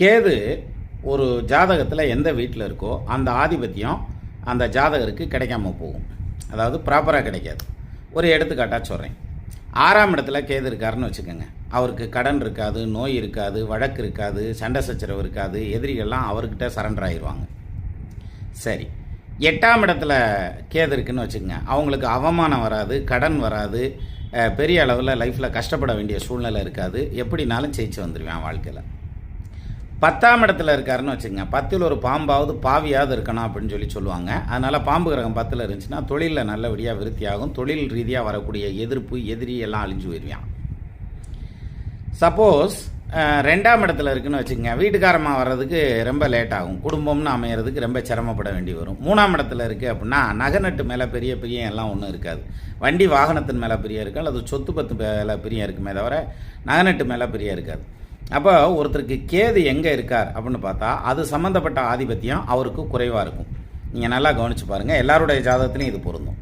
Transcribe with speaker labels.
Speaker 1: கேது ஒரு ஜாதகத்தில் எந்த வீட்டில் இருக்கோ அந்த ஆதிபத்தியம் அந்த ஜாதகருக்கு கிடைக்காம போகும். அதாவது ப்ராப்பராக கிடைக்காது. ஒரு எடுத்துக்காட்டாக சொல்கிறேன் ஆறாம் இடத்துல கேது இருக்காருன்னு வச்சுக்கோங்க. அவருக்கு கடன் இருக்காது நோய் இருக்காது வழக்கு இருக்காது சண்டை சச்சரவு இருக்காது எதிரிகள்லாம் அவர்கிட்ட சரண்டர் ஆயிடுவாங்க சரி. எட்டாம் இடத்துல கேது இருக்குன்னு வச்சுக்கோங்க. அவங்களுக்கு அவமானம் வராது கடன் வராது பெரிய அளவில் லைஃப்பில் கஷ்டப்பட வேண்டிய சூழ்நிலை இருக்காது. எப்படினாலும் ஜெயிச்சு வந்துடுவேன் வாழ்க்கையில். பத்தாம் இடத்துல இருக்காருன்னு வச்சுக்கோங்க. பத்தில் ஒரு பாம்பாவது பாவியாவது இருக்கணும் அப்படின்னு சொல்லி சொல்லுவாங்க. அதனால் பாம்பு கிரகம் பத்தில் இருந்துச்சுன்னா தொழிலில் நல்லபடியாக விருத்தியாகும் தொழில் ரீதியாக வரக்கூடிய எதிர்ப்பு எதிரி எல்லாம் அழிஞ்சு போயிடுவான் சப்போஸ் ரெண்டாம் இடத்துல இருக்குன்னு வச்சுக்கோங்க. வீட்டுக்காரமாக வர்றதுக்கு ரொம்ப லேட் ஆகும். குடும்பம்னு அமையிறதுக்கு ரொம்ப சிரமப்பட வேண்டி வரும். மூணாம் இடத்துல இருக்குது அப்படின்னா நகநட்டு மேலே பெரிய பெரிய எல்லாம் ஒன்றும் இருக்காது. வண்டி வாகனத்தின் மேலே பிரியம் இருக்கு அல்லது சொத்து பத்து மேலே பிரியம் இருக்குமே தவிர நகநட்டு மேலே பிரியம் இருக்காது. அப்போ ஒருத்தருக்கு கேது எங்கே இருக்கார் அப்படின்னு பார்த்தா அது சம்மந்தப்பட்ட ஆதிபத்தியம் அவருக்கு குறைவாக இருக்கும். நீங்கள் நல்லா கவனித்து பாருங்கள் எல்லாருடைய ஜாதகத்துலையும் இது பொருந்தும்.